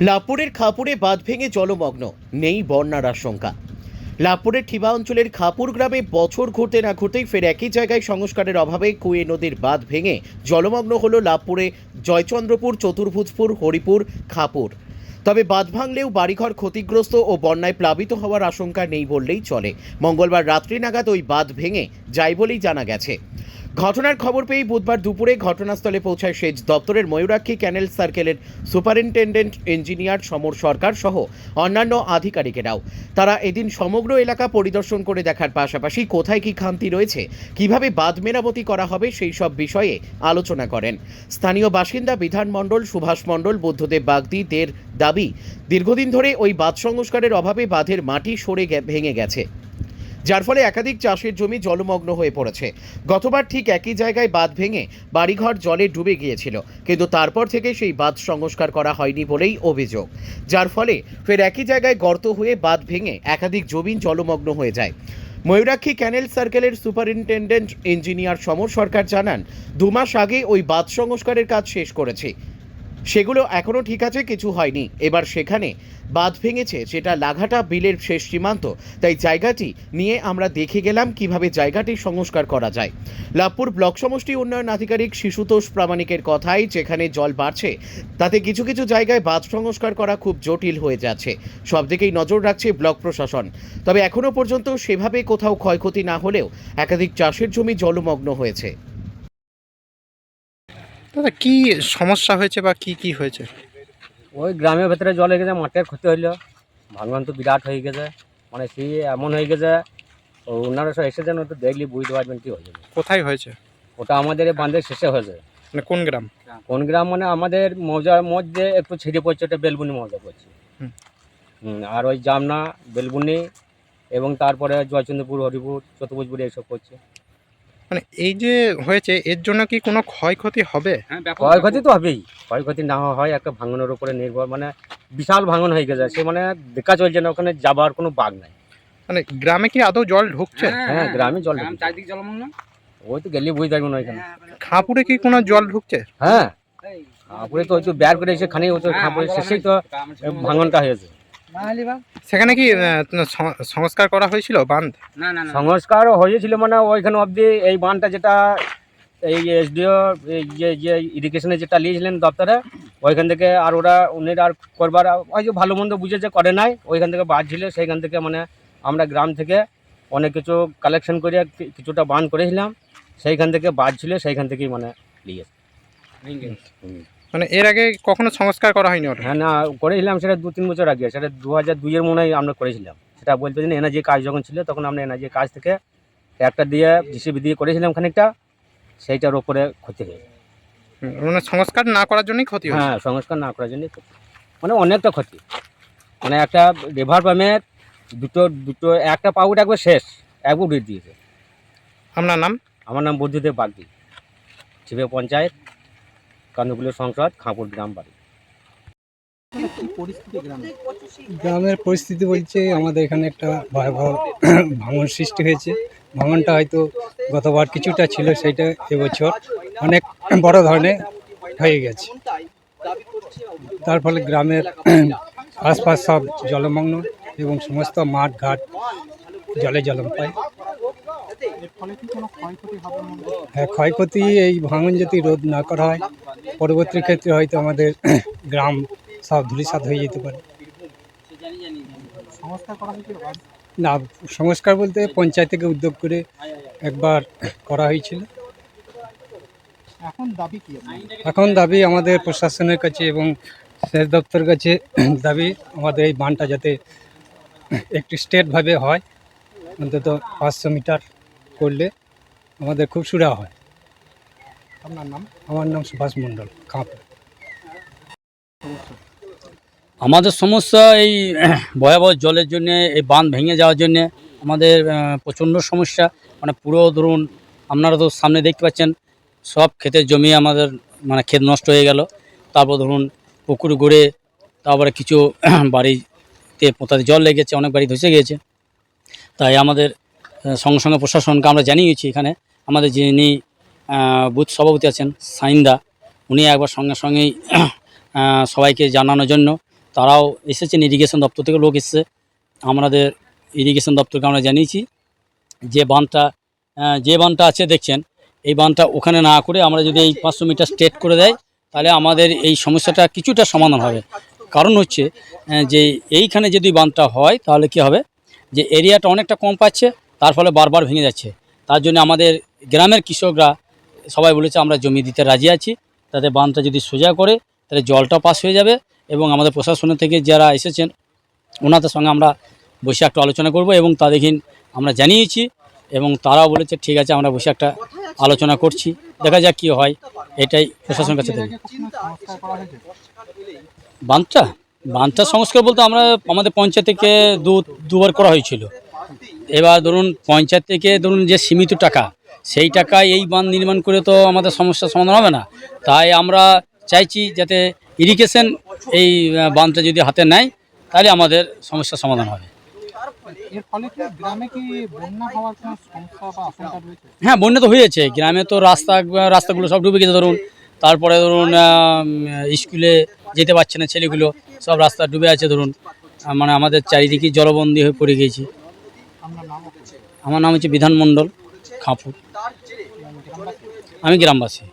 লাভপুরের খাপুরে বাঁধ ভেঙে জলমগ্ন। নেই বন্যার আশঙ্কা। লাভপুরের ঠিবা অঞ্চলের খাপুর গ্রামে বছর ঘুরতে না ঘুরতেই ফের একই জায়গায় সংস্কারের অভাবে কুয়ে নদীর বাঁধ ভেঙে জলমগ্ন হল লাভপুরে জয়চন্দ্রপুর, চতুর্ভুজপুর, হরিপুর, খাপুর। তবে বাঁধ ভাঙলেও বাড়িঘর ক্ষতিগ্রস্ত ও বন্যায় প্লাবিত হওয়ার আশঙ্কা নেই বললেই চলে। মঙ্গলবার রাত্রি নাগাদ ওই বাঁধ ভেঙে যায় বলেই জানা গেছে। ঘটনার খবর পেয়ে বুধবার দুপুরে ঘটনাস্থলে পৌঁছায় সেচ দপ্তরের ময়ূরাক্ষী ক্যানেল সার্কেলের সুপারিনটেন্ডেন্ট ইঞ্জিনিয়ার সমর সরকার সহ অন্যান্য আধিকারিকেরাও। তারা এদিন সমগ্র এলাকা পরিদর্শন করে দেখার পাশাপাশি কোথায় কি খামতি রয়েছে, কীভাবে বাঁধ মেরামতি করা হবে সেই সব বিষয়ে আলোচনা করেন। স্থানীয় বাসিন্দা বিধান মণ্ডল, সুভাষ মণ্ডল, বুদ্ধদেব বাগদি দের দাবি, দীর্ঘদিন ধরে ওই বাঁধ সংস্কারের অভাবে বাঁধের মাটি সরে ভেঙে গেছে। যার ফলে একাধিক চাষের জমি জলমগ্ন হয়ে পড়েছে। গতবার ঠিক একই জায়গায় বাঁধ ভেঙে বাড়িঘর জলে ডুবে গিয়েছিল, কিন্তু তারপর থেকে সেই বাঁধ সংস্কার করা হয়নি বলেই অভিযোগ। যার ফলে ফের একই জায়গায় গর্ত হয়ে বাঁধ ভেঙে একাধিক জমি জলমগ্ন হয়ে যায়। ময়ূরাক্ষী ক্যানেল সার্কেলের সুপারিনটেন্ডেন্ট ইঞ্জিনিয়ার সমর সরকার জানান, দু মাস আগে ওই বাঁধ সংস্কারের কাজ শেষ করেছি। সেগুলো এখনও ঠিক আছে, কিছু হয়নি। এবার সেখানে বাঁধ ভেঙেছে সেটা লাঘাটা বিলের শেষ সীমান্ত। তাই জায়গাটি নিয়ে আমরা দেখে গেলাম কীভাবে জায়গাটি সংস্কার করা যায়। লাভপুর ব্লক সমষ্টি উন্নয়ন আধিকারিক শিশুতোষ প্রামাণিকের কথাই, যেখানে জল বাড়ছে, তাতে কিছু কিছু জায়গায় বাঁধ সংস্কার করা খুব জটিল হয়ে যাচ্ছে। সব দিকেই নজর রাখছে ব্লক প্রশাসন। তবে এখনও পর্যন্ত সেভাবে কোথাও ক্ষয়ক্ষতি না হলেও একাধিক চাষের জমি জলমগ্ন হয়েছে। দাদা কি সমস্যা হয়েছে বা কি কি হয়েছে? ওই গ্রামের ভেতরে জল হয়ে গেছে মাঠের ক্ষতি হইল। ভাঙন তো বিরাট হয়ে গেছে মানে সেই এমন হয়ে গেছে ও ওনারা সব এসেছেন তো দেখলি বুঝতে পারবেন কি হয়েছে। কোথায় হয়েছে? ওটা আমাদের এই বাঁধের শেষে হয়েছে। মানে কোন গ্রাম? কোন গ্রাম মানে আমাদের মৌজার মধ্যে একটু ছিঁড়ে পড়ছে ওটা বেলবুনি মৌজা পড়ছে। আর ওই জামনা বেলবুনি এবং তারপরে জয়চন্দ্রপুর হরিপুর চতুর্ভুজপুর এইসব পড়ছে। মানে এই যে হয়েছে এর জন্য কি কোনো ক্ষয়ক্ষতি হবে? ক্ষয়ক্ষতি তো হবেই। ক্ষয়ক্ষতি না হয় একটা ভাঙনের উপরে নির্ভর মানে বিশাল ভাঙন হয়ে গেছে। সে মানে দেখা চলছে না ওখানে যাবার কোনো বাঘ নাই। মানে গ্রামে কি আদৌ জল ঢুকছে? হ্যাঁ গ্রামে জল ঢুকেছে। ওই তো গেলে বুঝতে পারব না ওইখানে খাপুরে কি কোনো জল ঢুকছে? হ্যাঁ তারপরে তো ওই তো বের করে এসে খানি ওই তো খাপুরে শেষেই তো ভাঙনটা হয়েছে। সেখানে কি সংস্কার করা হয়েছিল বাঁধ? সংস্কারও হয়েছিল মানে ওইখানে অবধি এই বানটা যেটা এই এসডিও যে যে ইরিগেশনে যেটা নিয়েছিলেন দপ্তরে ওইখান থেকে আর ওরা উনিরা আর করবার ওই যে ভালো মন্দ বুঝেছে করে নাই ওইখান থেকে বাদ ছিল সেইখান থেকে মানে আমরা গ্রাম থেকে অনেক কিছু কালেকশন করে কিছুটা বান করেছিলাম সেইখান থেকে বাদ ছিল সেইখান থেকেই মানে হুম। মানে এর আগে কখনো সংস্কার করা হয়নি ওটা? হ্যাঁ না করেছিলাম সেটা দু তিন বছর আগে সেটা দু হাজার দুইয়ের মনে হয় আমরা করেছিলাম। সেটা বলতে যে এনার্জি কাজ যখন ছিল তখন আমরা এনার্জি কাজ থেকে একটা দিয়ে জিসিবি দিয়ে করেছিলাম খানিকটা সেইটার ওপরে ক্ষতি হয়েছে। মানে সংস্কার না করার জন্যই ক্ষতি হ্যাঁ সংস্কার না করার জন্যই ক্ষতি। মানে অনেকটা ক্ষতি। মানে একটা রিভার পাম্পের দুটো দুটো একটা পাউট একবার শেষ একবার উড়িয়ে দিয়েছে। আপনার নাম? আমার নাম বুদ্ধিদেব বাগদি। শিবে পঞ্চায়েত। কান্দুকুলের সংসদ, খাঁপুর গ্রাম বাড়ি। গ্রামের পরিস্থিতি বলছে আমাদের এখানে একটা ভয়াবহ ভাঙন সৃষ্টি হয়েছে। ভাঙনটা হয়তো গতবার কিছুটা ছিল, সেইটা এবছর অনেক বড় ধরনের হয়ে গেছে। তার ফলে গ্রামের আশপাশ সব জলমগ্ন এবং সমস্ত মাঠ ঘাট জলে জলম পায় হ্যাঁ ক্ষয়ক্ষতি এই ভাঙন যদি রোধ না করা হয় পরবর্তী ক্ষেত্রে হয়তো আমাদের গ্রাম সব ধূলিসাৎ হয়ে যেতে পারে। না সংস্কার বলতে পঞ্চায়েত থেকে উদ্যোগ করে একবার করা হয়েছিল। এখন দাবি আমাদের প্রশাসনের কাছে এবং সেচ দপ্তরের কাছে দাবি আমাদের এই বানটা যাতে একটি স্টেটভাবে হয় অন্তত পাঁচশো মিটার করলে আমাদের খুব সুবিধা হয়। আপনার নাম? আমার নাম সুভাষ মণ্ডল আমাদের সমস্যা এই ভয়াবহ জলের জন্য এই বাঁধ ভেঙে যাওয়ার জন্য আমাদের প্রচণ্ড সমস্যা। মানে পুরো ধরুন আপনারা তো সামনে দেখতে পাচ্ছেন সব ক্ষেতের জমি আমাদের মানে ক্ষেত নষ্ট হয়ে গেল। তারপর ধরুন পুকুর গড়ে তারপরে কিছু বাড়িতে পোতাতে জল লেগেছে অনেক বাড়ি ধসে গিয়েছে। তাই আমাদের সঙ্গে সঙ্গে প্রশাসনকে আমরা জানিয়েছি এখানে। আমাদের যিনি বুথ সভাপতি আছেন সাইন্দা উনি একবার সঙ্গে সঙ্গেই সবাইকে জানানোর জন্য তারাও এসেছেন ইরিগেশন দপ্তর থেকে লোক এসেছে। আমাদের ইরিগেশন দপ্তরকে আমরা জানিয়েছি, যে বাঁধটা যে বাঁধটা আছে দেখছেন, এই বাঁধটা ওখানে না করে আমরা যদি এই পাঁচশো মিটার স্ট্রেট করে দেয়, তাহলে আমাদের এই সমস্যাটা কিছুটা সমাধান হবে। কারণ হচ্ছে যে এইখানে যদি বাঁধটা হয়, তাহলে কি হবে? যে এরিয়াটা অনেকটা কম পাচ্ছে, তার ফলে বারবার ভেঙে যাচ্ছে। তার জন্য আমাদের গ্রামের কৃষকরা সবাই বলেছে আমরা জমি দিতে রাজি আছি, তাতে বাঁধটা যদি সোজা করে, তাহলে জলটা পাস হয়ে যাবে এবং আমাদের প্রশাসনের থেকে যারা এসেছেন, ওনাদের সঙ্গে আমরা বসে একটু আলোচনা করব এবং তাদেরকে আমরা জানিয়েছি এবং তারাও বলেছে, ঠিক আছে, আমরা বসে একটা আলোচনা করছি, দেখা যাক কী হয়। এটাই প্রশাসনের কাছে থেকে। বাঁধটা? বাঁধটা সংস্কার বলতে আমরা আমাদের পঞ্চায়েত থেকে দু, দুবার করা হয়েছিল। এবার ধরুন, পঞ্চায়েত থেকে ধরুন যে সীমিত টাকা সেই টাকায় এই বাঁধ নির্মাণ করে তো আমাদের সমস্যার সমাধান হবে না। তাই আমরা চাইছি যাতে ইরিগেশন এই বাঁধটা যদি হাতে নেয় তাহলে আমাদের সমস্যার সমাধান হবে। সমস্যা হ্যাঁ বন্যা তো হয়েছে। গ্রামে তো রাস্তা রাস্তাগুলো সব ডুবে গেছে ধরুন। তারপরে ধরুন স্কুলে যেতে পারছে না ছেলেগুলো সব রাস্তা ডুবে আছে ধরুন। মানে আমাদের চারিদিকে জলবন্দী হয়ে পড়ে গেছি আমার নাম হচ্ছে বিধান মণ্ডল খাঁপুর। আমি গ্রামবাসী।